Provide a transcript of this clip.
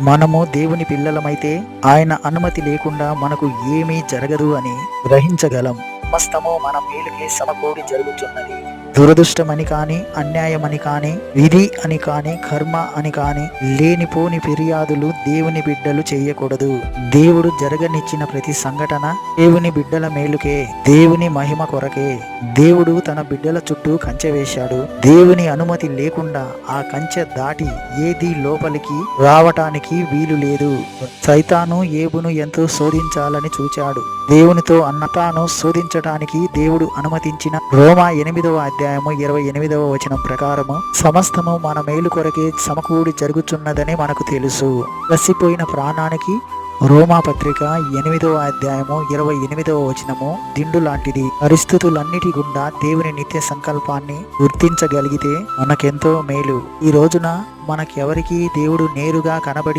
మనము దేవుని పిల్లలమైతే ఆయన అనుమతి లేకుండా మనకు ఏమీ జరగదు అని గ్రహించగలం. సమస్తము మన మేలుకే సమకూడి జరుగుతున్నది దురదృష్టమని కాని అన్యాయమని కానీ విధి అని కాని కర్మ అని కాని లేనిపోని ఫిర్యాదులు దేవుని బిడ్డలు చేయకూడదు. దేవుడు జరగనిచ్చిన ప్రతి సంఘటన దేవుని బిడ్డల మేలుకే దేవుని మహిమ కొరకే. దేవుడు తన బిడ్డల చుట్టూ కంచె వేశాడు. దేవుని అనుమతి లేకుండా ఆ కంచె దాటి ఏది లోపలికి రావటానికి వీలు లేదు. సైతాను ఏబును ఎంతో శోధించాలని చూచాడు. దేవునితో అన్నతాను శోధించటానికి దేవుడు అనుమతించిన రోమా ఎనిమిదవ అధ్యాయము ఇరవై ఎనిమిదవ వచనం ప్రకారము సమస్తము మన మేలు కొరకే సమకూడి జరుగుతున్నదని మనకు తెలుసు. కసిపోయిన ప్రాణానికి రోమా పత్రిక ఎనిమిదవ అధ్యాయము ఇరవై ఎనిమిదవ వచనము దిండు లాంటిది. పరిస్థితులన్నిటి గుండా దేవుని నిత్య సంకల్పాన్ని గుర్తించగలిగితే మనకెంతో మేలు. ఈ రోజున మనకెవరికి దేవుడు నేరుగా కనబడి